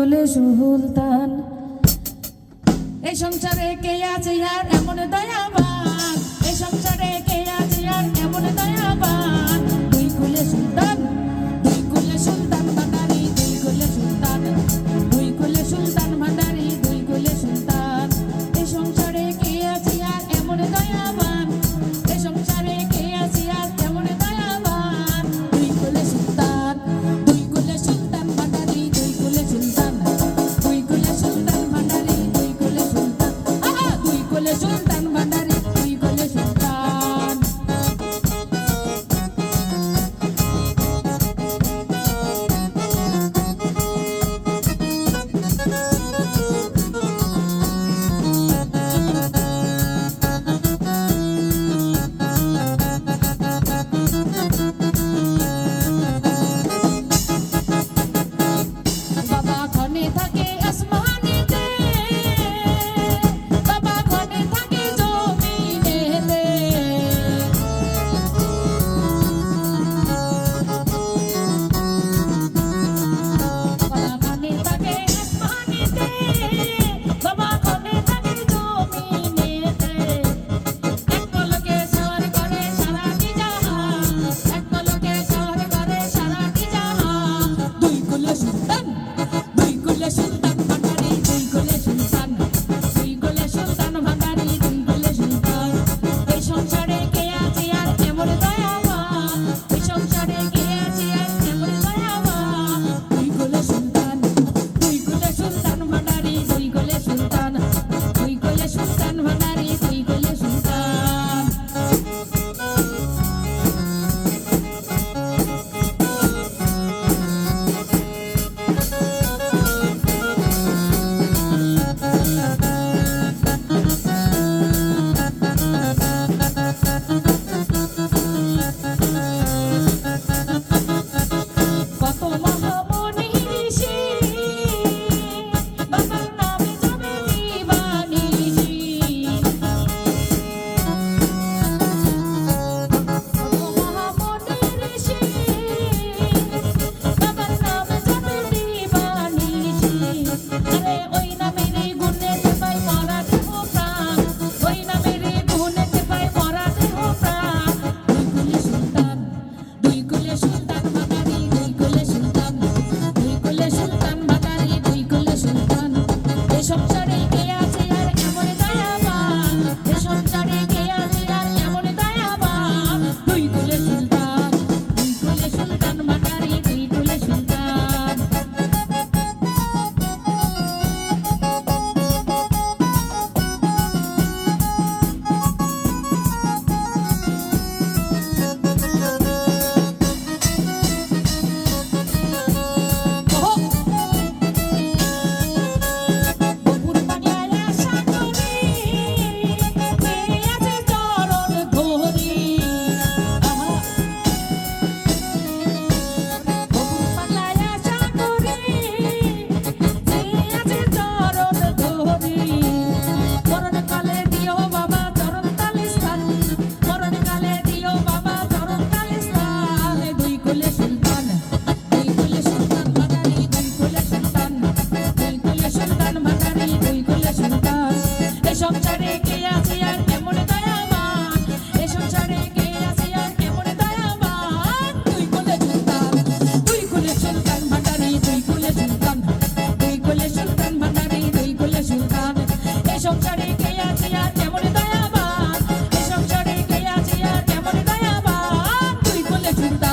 বলে সুলতান। এই সংসারে কে আছে আর এমন দয়াবান? এই সংসারে কে মনে থাকে necesitas.